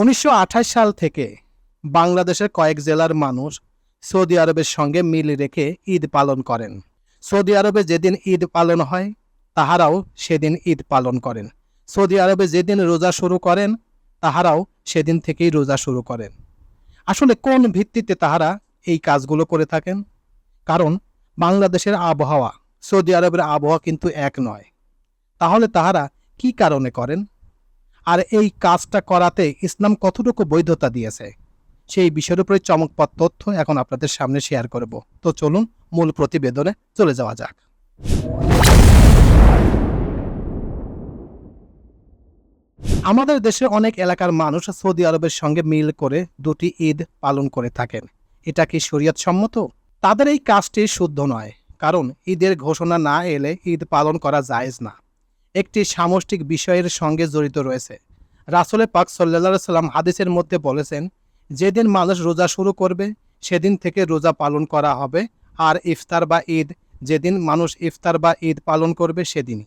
উনিশশো আঠাশ সাল থেকে বাংলাদেশের কয়েক জেলার মানুষ সৌদি আরবের সঙ্গে মিল রেখে ঈদ পালন করেন। সৌদি আরবে যেদিন ঈদ পালন হয়, তাহারাও সেদিন ঈদ পালন করেন। সৌদি আরবে যেদিন রোজা শুরু করেন, তাহারাও সেদিন থেকেই রোজা শুরু করেন। আসলে কোন ভিত্তিতে তাহারা এই কাজগুলো করে থাকেন? কারণ বাংলাদেশের আবহাওয়া, সৌদি আরবের আবহাওয়া কিন্তু এক নয়। তাহলে তাহারা কি কারণে করেন? আর এই কাজটা করাতে ইসলাম কতটুকু বৈধতা দিয়েছে, সেই বিষয়ের উপরে চমকপ্রদ তথ্য এখন আপনাদের সামনে শেয়ার করব। তো চলুন মূল প্রতিবেদনে চলে যাওয়া যাক। আমাদের দেশে অনেক এলাকার মানুষ সৌদি আরবের সঙ্গে মিল করে দুটি ঈদ পালন করে থাকেন। এটা কি শরীয়ত সম্মত? তাদের এই কাজটি শুদ্ধ নয়, কারণ ঈদের ঘোষণা না এলে ঈদ পালন করা জায়েজ না। একটি সামষ্টিক বিষয়ের সঙ্গে জড়িত রয়েছে। রাসুলে পাক সাল্লা সাল্লাম হাদিসের মধ্যে বলেছেন, যেদিন মানুষ রোজা শুরু করবে, সেদিন থেকে রোজা পালন করা হবে, আর ইফতার বা ঈদ, যেদিন মানুষ ইফতার বা ঈদ পালন করবে, সেদিনই।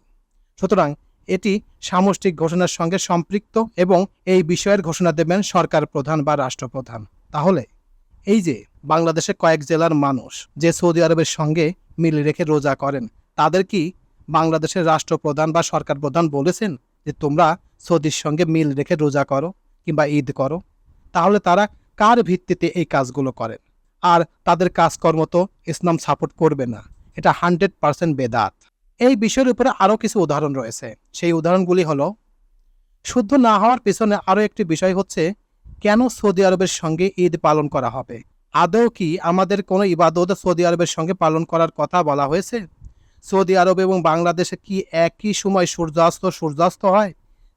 সুতরাং এটি সামষ্টিক ঘোষণার সঙ্গে সম্পৃক্ত এবং এই বিষয়ের ঘোষণা দেবেন সরকার প্রধান বা রাষ্ট্রপ্রধান। তাহলে, এই যে বাংলাদেশে কয়েক জেলার মানুষ যে সৌদি আরবের সঙ্গে মিল রেখে রোজা করেন, তাদের কি বাংলাদেশের রাষ্ট্রপ্রধান বা সরকার প্রধান বলেছেন যে তোমরা সৌদির সঙ্গে মিল রেখে রোজা করো কিংবা ঈদ করো, তাহলে তারা কার ভিত্তিতে এই কাজগুলো করেন আর তাদের কাজকর্ম তো ইসলাম সাপোর্ট করবে না, এটা হান্ড্রেড পার্সেন্ট বেদাত। এই বিষয়ের উপরে আরও কিছু উদাহরণ রয়েছে। সেই উদাহরণগুলি হলো, শুদ্ধ না হওয়ার পেছনে আরও একটি বিষয় হচ্ছে, কেন সৌদি আরবের সঙ্গে ঈদ পালন করা হবে? আদৌ কি আমাদের কোনো ইবাদত সৌদি আরবের সঙ্গে পালন করার কথা বলা হয়েছে? সৌদি আরব এবং বাংলাদেশে কি একই সময় সূর্যাস্ত সূর্যাস্ত হয়?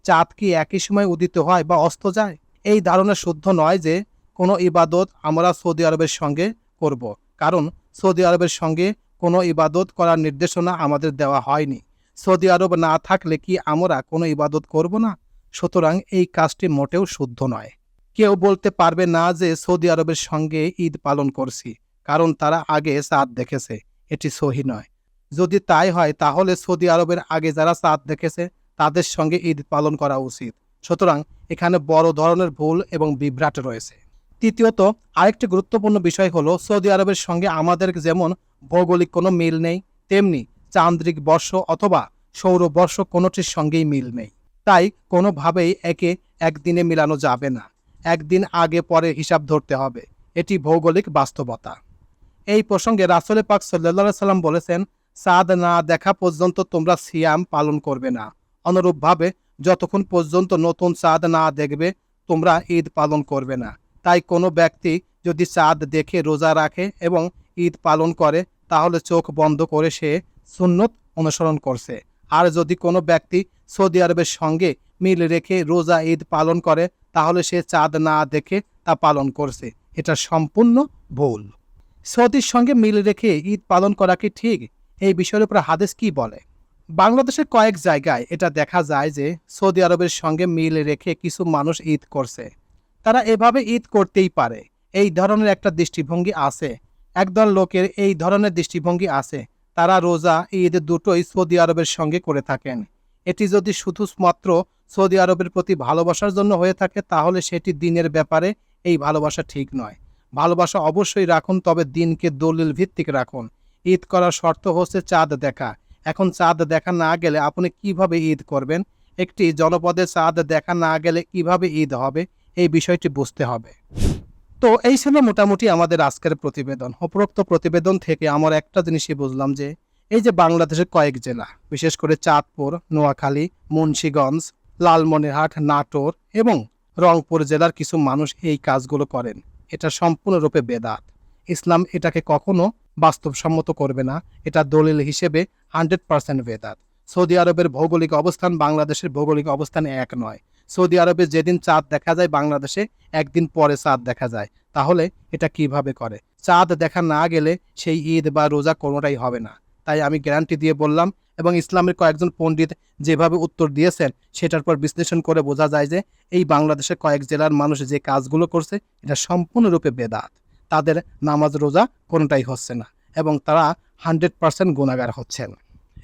চাঁদ কি একই সময় উদিত হয় বা অস্ত যায়? এই ধারণা শুদ্ধ নয় যে কোনো ইবাদত আমরা সৌদি আরবের সঙ্গে করব। কারণ সৌদি আরবের সঙ্গে কোনো ইবাদত করার নির্দেশনা আমাদের দেওয়া হয়নি। সৌদি আরব না থাকলে কি আমরা কোনো ইবাদত করব না? সুতরাং এই কাজটি মোটেও শুদ্ধ নয়। কেউ বলতে পারবে না যে সৌদি আরবের সঙ্গে ঈদ পালন করছি, কারণ তারা আগে চাঁদ দেখেছে। এটি সহি নয়। যদি তাই হয়, তাহলে সৌদি আরবের আগে যারা চাঁদ দেখেছে, তাদের সঙ্গে ঈদ পালন করা উচিত। সুতরাং এখানে বড় ধরনের ভুল এবং বিভ্রাট রয়েছে। তৃতীয়ত, আরেকটি গুরুত্বপূর্ণ বিষয় হলো, সৌদি আরবের সঙ্গে আমাদের যেমন ভৌগোলিক কোনো মিল নেই, তেমনি চান্দ্রিক বর্ষ অথবা সৌরবর্ষ কোনোটির সঙ্গেই মিল নেই। তাই কোনোভাবেই একে একদিনে মিলানো যাবে না। একদিন আগে পরে হিসাব ধরতে হবে। এটি ভৌগোলিক বাস্তবতা। এই প্রসঙ্গে রাসলে পাক সাল্লা সাল্লাম বলেছেন সাদ না দেখা পর্যন্ত তোমরা সিয়াম পালন করবে না। অনুরূপভাবে যতক্ষণ পর্যন্ত নতুন চাঁদ না দেখবে, তোমরা ঈদ পালন করবে না। তাই কোনো ব্যক্তি যদি চাঁদ দেখে রোজা রাখে এবং ঈদ পালন করে, তাহলে চোখ বন্ধ করে সে সুন্নত অনুসরণ করছে। আর যদি কোনো ব্যক্তি সৌদি আরবের সঙ্গে মিল রেখে রোজা ঈদ পালন করে, তাহলে সে চাঁদ না দেখে তা পালন করছে। এটা সম্পূর্ণ ভুল। সৌদির সঙ্গে মিল রেখে ঈদ পালন করা কি ঠিক? এই বিষয়ের উপর হাদিস কি বলে? বাংলাদেশের কয়েক জায়গায় এটা দেখা যায় যে সৌদি আরবের সঙ্গে মিল রেখে কিছু মানুষ ঈদ করছে। তারা এভাবে ঈদ করতেই পারে। এই ধরনের একটা দৃষ্টিভঙ্গি আছে। একদল লোকের এই ধরনের দৃষ্টিভঙ্গি আছে। তারা রোজা, ঈদ দুটোই সৌদি আরবের সঙ্গে করে থাকেন। এটি যদি শুধুমাত্র সৌদি আরবের প্রতি ভালোবাসার জন্য হয়ে থাকে, তাহলে সেটি দিনের ব্যাপারে এই ভালোবাসা ঠিক নয়। ভালোবাসা অবশ্যই রাখুন, তবে দিনকে দলিল ভিত্তিক রাখুন। ঈদ করার শর্ত হচ্ছে চাঁদ দেখা। এখন চাঁদ দেখা না গেলে আপনি কীভাবে ঈদ করবেন? একটি জনপদে চাঁদ দেখা না গেলে কীভাবে ঈদ হবে? এই বিষয়টি বুঝতে হবে। তো এই ছিল মোটামুটি আমাদের আজকের প্রতিবেদন। উপরোক্ত প্রতিবেদন থেকে আমার একটা জিনিসই বুঝলাম যে, এই যে বাংলাদেশের কয়েক জেলা, বিশেষ করে চাঁদপুর, নোয়াখালী, মুন্সীগঞ্জ, লালমনিরহাট, নাটোর এবং রংপুর জেলার কিছু মানুষ এই কাজগুলো করেন। এটা সম্পূর্ণরূপে বেদাত। ইসলাম এটাকে কখনো বাস্তবসম্মত করবে না। এটা দলিল হিসেবে হান্ড্রেড পার্সেন্ট বেদাত। সৌদি আরবের ভৌগোলিক অবস্থান বাংলাদেশের ভৌগোলিক অবস্থান এক নয়। সৌদি আরবে যেদিন চাঁদ দেখা যায়, বাংলাদেশে একদিন পরে চাঁদ দেখা যায়। তাহলে এটা কীভাবে করে? চাঁদ দেখা না গেলে সেই ঈদ বা রোজা কোনোটাই হবে না। তাই আমি গ্যারান্টি দিয়ে বললাম এবং ইসলামের কয়েকজন পণ্ডিত যেভাবে উত্তর দিয়েছেন, সেটার পর বিশ্লেষণ করে বোঝা যায় যে এই বাংলাদেশের কয়েক জেলার মানুষ যে কাজগুলো করছে, এটা সম্পূর্ণরূপে বেদাত। তাদের নামাজ রোজা কোনোটাই হচ্ছে না এবং তারা হান্ড্রেড পার্সেন্ট গুণাগার হচ্ছেন।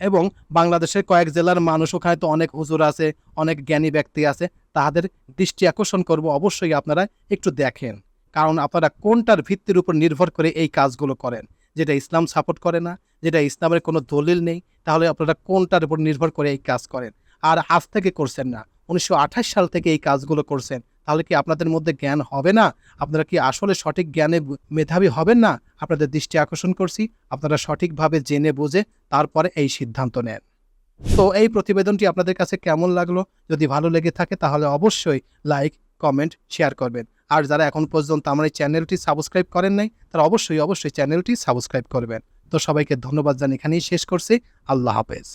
এবং বাংলাদেশের কয়েক জেলার মানুষ ওখানে তো অনেক হুজুর আছে, অনেক জ্ঞানী ব্যক্তি আছে, তাদের দৃষ্টি আকর্ষণ করব অবশ্যই আপনারা একটু দেখেন। কারণ আপনারা কোনটার ভিত্তির উপর নির্ভর করে এই কাজগুলো করেন? যেটা ইসলাম সাপোর্ট করে না, যেটা ইসলামের কোনো দলিল নেই, তাহলে আপনারা কোনটার উপর নির্ভর করে এই কাজ করেন? আর আজ থেকে করছেন না, উনিশশো আঠাশ সাল থেকে এই কাজগুলো করছেন তাহলে কি আপনাদের মধ্যে জ্ঞান হবে না? আপনারা কি আসলে সঠিক জ্ঞানে মেধাবী হবেন না? আপনাদের দৃষ্টি আকর্ষণ করছি, আপনারা সঠিকভাবে জেনে বুঝে তারপরে এই সিদ্ধান্ত নেন। তো এই প্রতিবেদনটি আপনাদের কাছে কেমন লাগল? যদি ভালো লেগে থাকে তাহলে অবশ্যই লাইক, কমেন্ট, শেয়ার করবেন। আর যারা এখন পর্যন্ত আমার এই চ্যানেলটি সাবস্ক্রাইব করেন নাই, তারা অবশ্যই অবশ্যই চ্যানেলটি সাবস্ক্রাইব করবেন। তো সবাইকে ধন্যবাদ জানিয়ে এখানেই শেষ করছি। আল্লাহ হাফেজ।